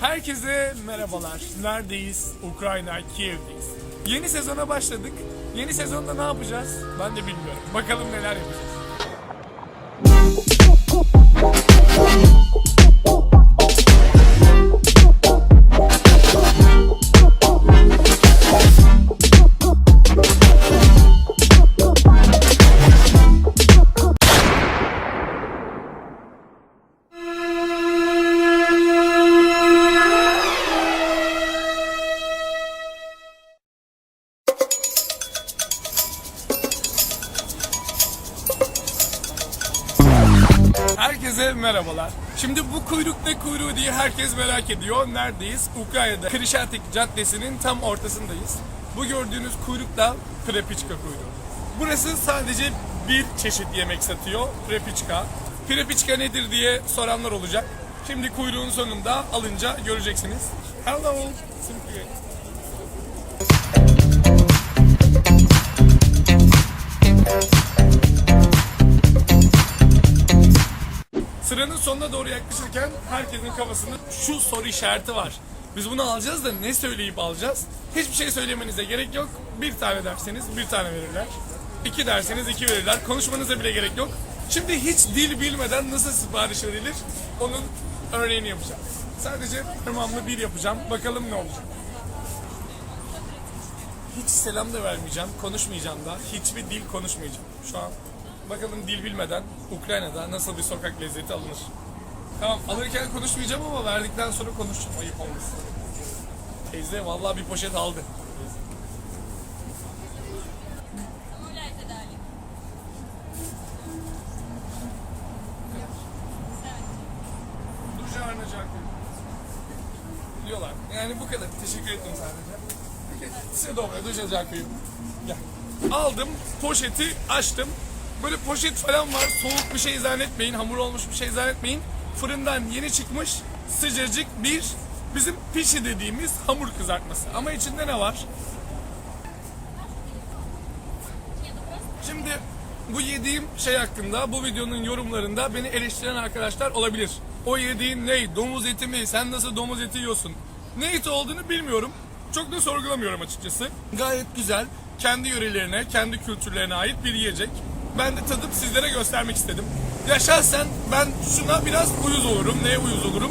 Herkese merhabalar. Neredeyiz? Ukrayna, Kiev'deyiz. Yeni sezona başladık. Yeni sezonda ne yapacağız? Ben de bilmiyorum. Bakalım neler yapacağız. Merhabalar. Şimdi bu kuyruk ne kuyruğu diye herkes merak ediyor. Neredeyiz? Ukrayna'da Krişatik Caddesi'nin tam ortasındayız. Bu gördüğünüz kuyruk da Prepiçka kuyruğu. Burası sadece bir çeşit yemek satıyor. Prepiçka. Prepiçka nedir diye soranlar olacak. Şimdi kuyruğun sonunda alınca göreceksiniz. Hello. Simple. Sıranın sonuna doğru yaklaşırken herkesin kafasında şu soru işareti var. Biz bunu alacağız da ne söyleyip alacağız? Hiçbir şey söylemenize gerek yok. Bir tane derseniz bir tane verirler. İki derseniz iki verirler. Konuşmanıza bile gerek yok. Şimdi hiç dil bilmeden nasıl sipariş verilir? Onun örneğini yapacağım. Sadece parmağımla bir yapacağım. Bakalım ne olacak. Hiç selam da vermeyeceğim. Konuşmayacağım da. Hiçbir dil konuşmayacağım. Şu an Bakalım dil bilmeden Ukrayna'da nasıl bir sokak lezzeti alınır. Tamam alırken konuşmayacağım ama verdikten sonra konuşacağım. Ayıp olmuş. Teyze vallahi bir poşet aldı. Diyorlar. Yani bu kadar. Teşekkür ettim sadece. Size doğru. Duyacağız Gel. Aldım poşeti açtım. Böyle poşet falan var. Soğuk bir şey zannetmeyin, hamur olmuş bir şey zannetmeyin. Fırından yeni çıkmış sıcacık bir bizim pişi dediğimiz hamur kızartması. Ama içinde ne var? Şimdi bu yediğim şey hakkında bu videonun yorumlarında beni eleştiren arkadaşlar olabilir. O yediğin ne? Domuz eti mi? Sen nasıl domuz eti yiyorsun? Ne eti olduğunu bilmiyorum. Çok da sorgulamıyorum açıkçası. Gayet güzel. Kendi yörelerine, kendi kültürlerine ait bir yiyecek. Ben de tadıp sizlere göstermek istedim. Ya şahsen ben şuna biraz uyuz olurum. Neye uyuz olurum?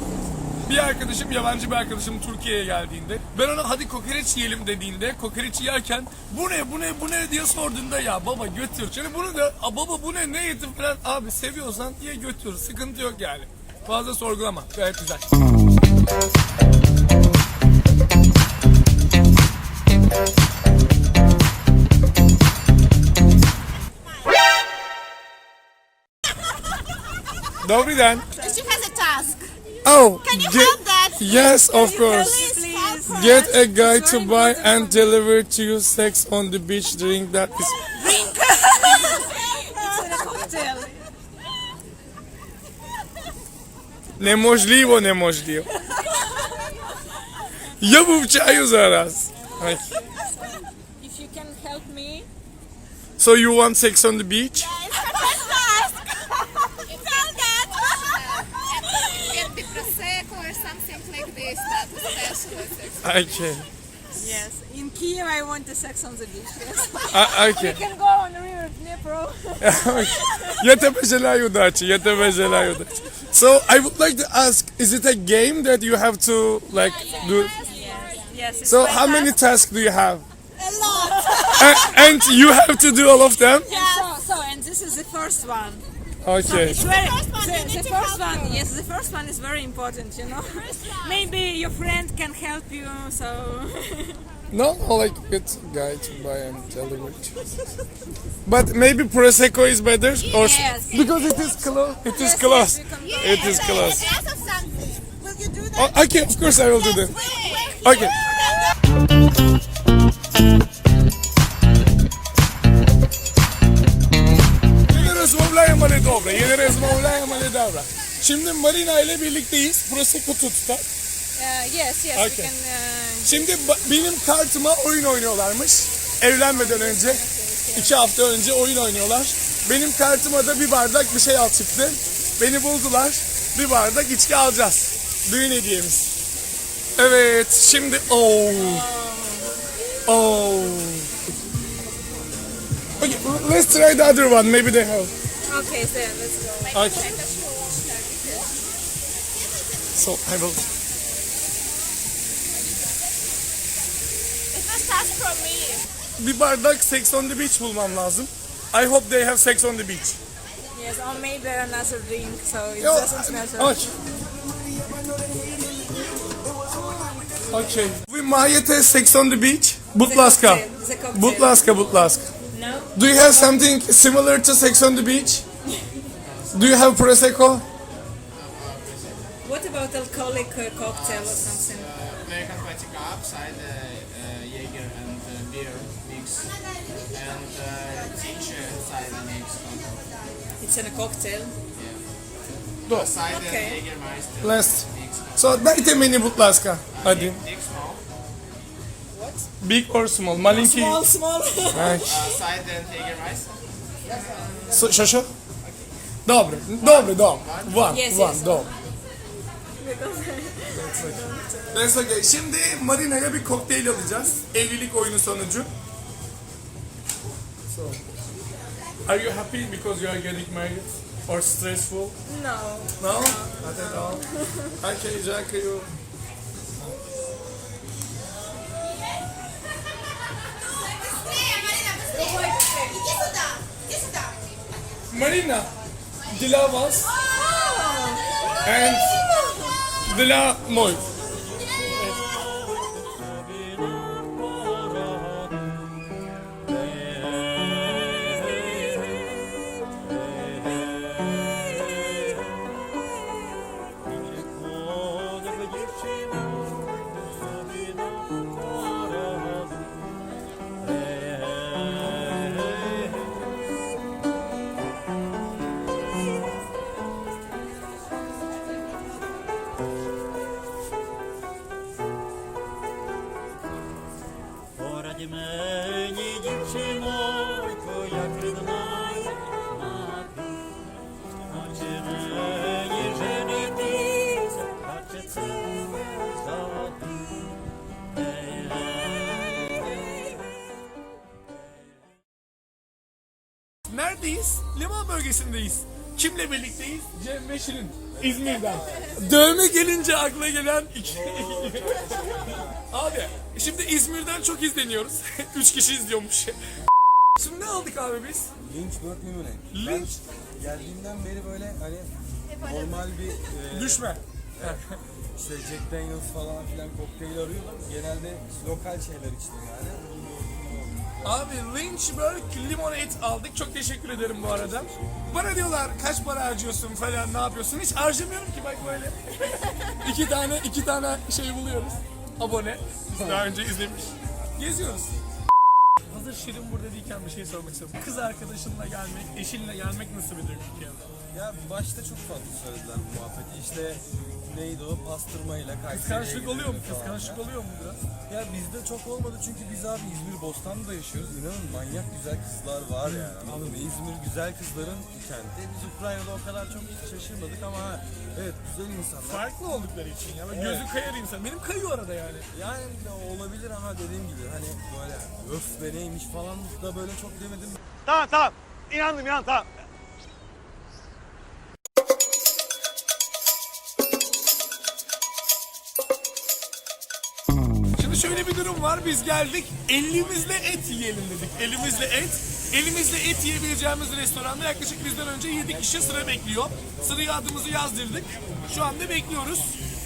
Bir arkadaşım, yabancı bir arkadaşım Türkiye'ye geldiğinde ben ona hadi kokoreç yiyelim dediğinde kokoreç yerken bu ne bu ne bu ne diye sorduğunda ya baba götür. Şimdi bunu da "Aa, baba bu ne ne yetin falan abi seviyorsan ye götür sıkıntı yok yani. Fazla sorgulama gayet güzel. Dobry den. She has a task. Oh, Can you get- help that? Yes, of course. Please help her. Get a guy to buy and deliver to you sex on the beach drink that is It's a cocktail. неможливо, неможливо. Я вивчаю зараз. Ай. If you can help me, So you want sex on the beach? Okay. yes. In Kiev, I want the sex on the beach. Yes. А, okay. We can go on the river Dnipro. Я тебе желаю удачи, я тебе желаю удачи. So I would like to ask, is it a game that you have to like do? yes. It's So quite how many fast. tasks do you have? A lot. A- and you have to do all of them? So, so, and this is the first one. Okay. It's very, first one, the, the first one, yes, the first one is very important, you know. Maybe your friend can help you, so. No, no, like get a guy to buy and deliver. But maybe prosecco is better, or Yes. because it is close. It is Yes, close. yes, we can- It is close. A glass of something. Will you do that? Oh, okay, of course I will do that. Wait, wait. Okay. Marina. Şimdi Marina ile birlikteyiz. Burası Kutut'ta. Uh, ee, yes, yes. Okay. We can, uh... Şimdi benim kartıma oyun oynuyorlarmış. Evlenmeden önce. iki hafta önce oyun oynuyorlar. Benim kartıma da bir bardak bir şey al çıktı. Beni buldular. Bir bardak içki alacağız. Düğün hediyemiz. Evet şimdi... Oh. Oh. Okay, let's try the other one. Maybe they have. Okay, so let's go. Okay. So I will. It was task from me. Bir bardak sex on the beach bulmam lazım. I hope they have sex on the beach. Yes, or maybe another drink, so it Yo, doesn't matter. Aç. Okay. We Mahiyete sex on the beach. Butlaska. Butlaska, Butlaska. No. Do you have something similar to sex on the beach? Do you have Prosecco? What about alcoholic uh, cocktail or something? American Vodka upside uh, uh, Jaeger and uh, beer mix and uh, ginger cider mix It's in a cocktail. Do. cider Okay. Jägermeister Last. mix So dайте мені, будь ласка. Один. big small Big or small? Маленький. Small, small. Ай. uh, cider and Jägermeister Со- Що, що? Добре, добре, добре. One, Yes, one, yes. добре. That's okay. Şimdi Marina'ya bir kokteyl alacağız. Evlilik oyunu sonucu. So, are you happy because you are getting married? Or stressful? no. No? Not at all. Okay, Jack, you... Marina, Dila was and для мойки. Neredeyiz? Liman bölgesindeyiz. Kimle birlikteyiz? Cem ve Şirin. İzmir'den. Dövme gelince akla gelen iki... abi şimdi İzmir'den çok izleniyoruz. Üç kişi izliyormuş. Şimdi ne aldık abi biz? Lynchburg Limonade. Lynch Ben geldiğimden beri böyle hani normal bir e, düşme. işte Jack Daniels falan filan kokteyl arıyordum. Genelde lokal şeyler içtim yani. Abi Lynchburg limonade aldık. Çok teşekkür ederim bu arada. Bana diyorlar kaç para harcıyorsun falan ne yapıyorsun? Hiç harcamıyorum ki bak böyle. iki tane iki tane şey buluyoruz. Abone. Biz daha önce izlemiş. Geziyoruz. Hazır Şirin burada değilken bir şey sormak istiyorum. Kız arkadaşınla gelmek, eşinle gelmek nasıl bir duygu ki? Ya başta çok fazla söylediler bu muhabbeti. İşte neydi o pastırmayla Kayseri'ye Kıskançlık oluyor mu? falan Kıskançlık filan. oluyor mu biraz? Ya bizde çok olmadı çünkü biz abi İzmir Bostanlı'da yaşıyoruz. İnanın manyak güzel kızlar var yani. Anladın mı? İzmir güzel kızların kenti. Biz Ukrayna'da o kadar çok şaşırmadık ama ha, evet güzel insanlar. Farklı oldukları için ya. Bak Gözü kayar insan. Benim kayıyor arada yani. Yani de olabilir ama dediğim gibi hani böyle öf be neymiş falan da böyle çok demedim. Tamam tamam. İnandım inan tamam. Şöyle bir durum var. Biz geldik. Elimizle et yiyelim dedik. Elimizle et. Elimizle et yiyebileceğimiz restoranda yaklaşık bizden önce 7 kişi sıra bekliyor. Sıraya adımızı yazdırdık. Şu anda bekliyoruz.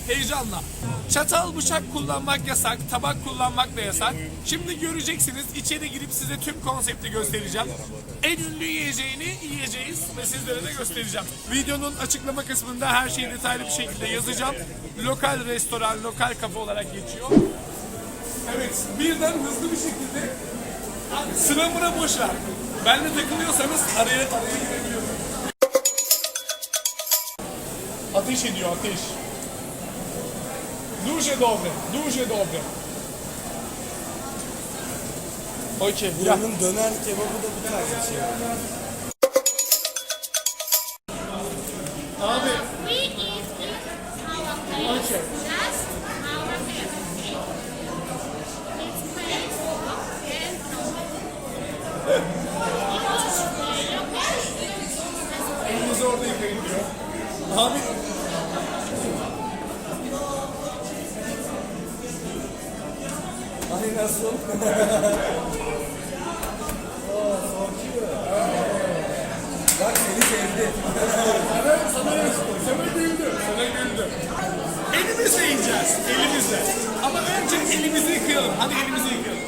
Heyecanla. Çatal bıçak kullanmak yasak, tabak kullanmak da yasak. Şimdi göreceksiniz. İçeri girip size tüm konsepti göstereceğim. En ünlü yiyeceğini yiyeceğiz ve sizlere de göstereceğim. Videonun açıklama kısmında her şeyi detaylı bir şekilde yazacağım. Lokal restoran, lokal kafe olarak geçiyor. Evet, birden hızlı bir şekilde sıra mıra boş ver. Benle takılıyorsanız araya, araya girebiliyorum. Ateş ediyor, ateş. Duże dobre, duże dobre. Okey. Buranın döner kebabı da bu tarz bir şey. Elimizle yiyeceğiz. Elimizle. Ama önce elimizi yıkayalım. Hadi elimizi yıkayalım.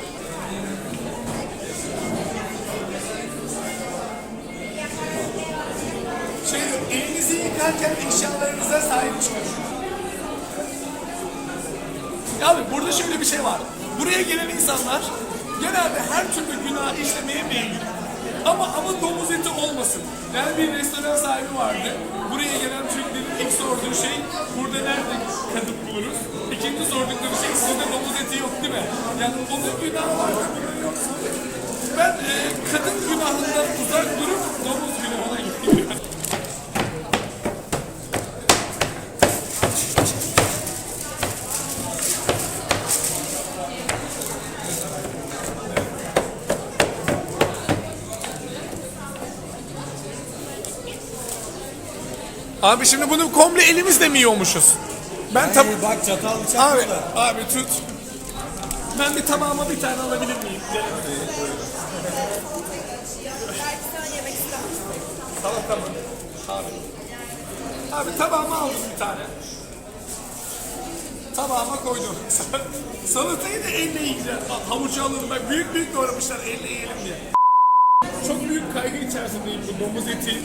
Şey, elinizi yıkarken eşyalarınıza sahip çıkın. Abi burada şöyle bir şey var. Buraya gelen insanlar genelde her türlü günah işlemeye meyilli. Ama ama domuz eti olmasın. Yani bir restoran sahibi vardı. Buraya gelen burada nerede kadın buluruz? İkinci sordukları şey sizde domuz eti yok değil mi? Yani onun günahı var da. Ben e, kadın günahından uzak durup Abi şimdi bunu komple elimizle mi yiyormuşuz? Ben tab Ay, bak çatal bıçak abi, burada. abi tut. Ben bir tabağıma bir tane alabilir miyim? Tamam tamam. Abi. Abi tabağıma aldım bir tane. Tabağıma koydum. Salatayı da elle yiyeceğim. Ha- Havucu alırım. Bak büyük büyük doğramışlar elle yiyelim diye. Çok büyük kaygı içerisindeyim bu domuz eti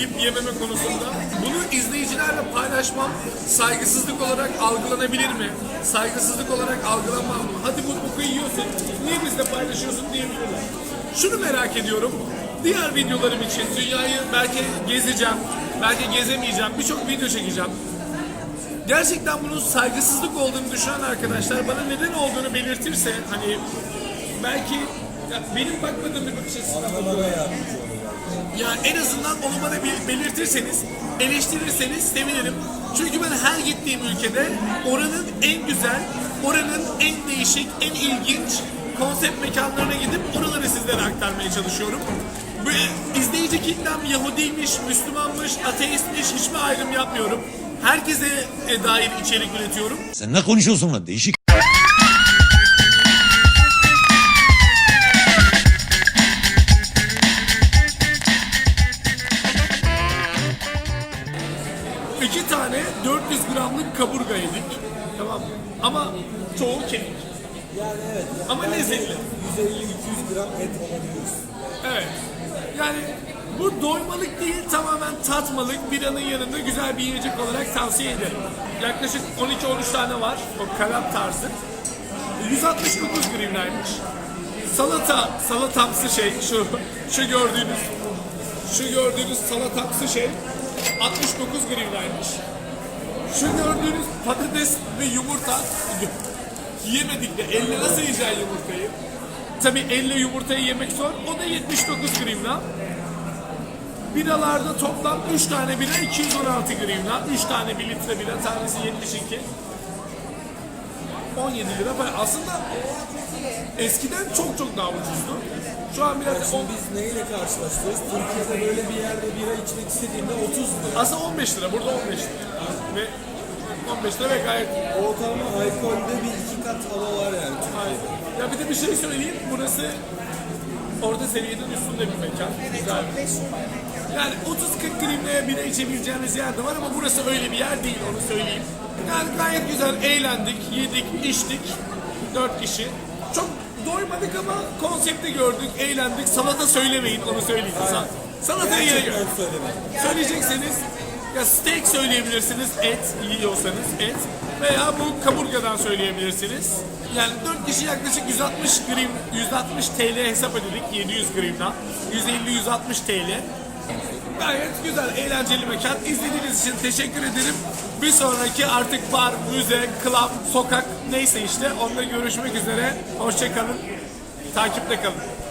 yiyip yememe konusunda. Bunu izleyicilerle paylaşmam saygısızlık olarak algılanabilir mi? Saygısızlık olarak algılanmaz mı? Hadi bu boku yiyorsun, niye bizle paylaşıyorsun diyebilirler. Şunu merak ediyorum, diğer videolarım için dünyayı belki gezeceğim, belki gezemeyeceğim, birçok video çekeceğim. Gerçekten bunun saygısızlık olduğunu düşünen arkadaşlar bana neden olduğunu belirtirse hani belki ya benim bakmadığım bir bakış olur. Ya en azından onu bana belirtirseniz, eleştirirseniz sevinirim. Çünkü ben her gittiğim ülkede oranın en güzel, oranın en değişik, en ilginç konsept mekanlarına gidip oraları sizlere aktarmaya çalışıyorum. Ve izleyici kitlem Yahudiymiş, Müslümanmış, ateistmiş hiçbir ayrım yapmıyorum. Herkese e, dair içerik üretiyorum. Sen ne konuşuyorsun lan değişik. Tane 400 gramlık kaburga yedik. Tamam? Ama çoğu kemik. Yani evet. Ama lezzetli. 150-200 gram et alabiliyorsun. Evet. Yani bu doymalık değil tamamen tatmalık bir anın yanında güzel bir yiyecek olarak tavsiye ederim. Yaklaşık 12-13 tane var o kalap tarzı. 169 gramlaymış. Salata, salatamsı şey şu şu gördüğünüz şu gördüğünüz salatamsı şey 69 gramlaymış. Şu gördüğünüz patates ve yumurta yemedik de elle nasıl yiyeceksin yumurtayı? Tabi elle yumurtayı yemek zor. O da 79 gramla. Biralarda toplam 3 tane bira 216 gramla. 3 tane 1 litre bira tanesi 72. 17 lira para. Aslında eskiden çok çok daha ucuzdu. Şu an biraz Şimdi biz neyle karşılaştırıyoruz? Türkiye'de böyle bir yerde bira içmek istediğinde 30 lira. aslında 15 lira. Burada 15 lira. Ve 15 lira ve gayet Ortalama alkolde bir iki kat hava var yani Türkiye'de. Ya bir de bir şey söyleyeyim. Burası orta seviyenin üstünde bir mekan. Güzel. Yani 30-40 grimle bira içebileceğiniz yer de var ama burası öyle bir yer değil onu söyleyeyim. Yani gayet güzel eğlendik, yedik, içtik. 4 kişi. Çok doymadık ama konsepti gördük, eğlendik. Salata söylemeyin onu söyleyeyim. Sa- gör. Ben söylemek. Söyleyecekseniz ya steak söyleyebilirsiniz et yiyorsanız et veya bu kaburgadan söyleyebilirsiniz. Yani 4 kişi yaklaşık 160 gram 160 TL hesap ödedik 700 gramdan. 150-160 TL. Gayet güzel, eğlenceli mekan. İzlediğiniz için teşekkür ederim. Bir sonraki artık bar, müze, club, sokak neyse işte onunla görüşmek üzere. Hoşçakalın. Takipte kalın.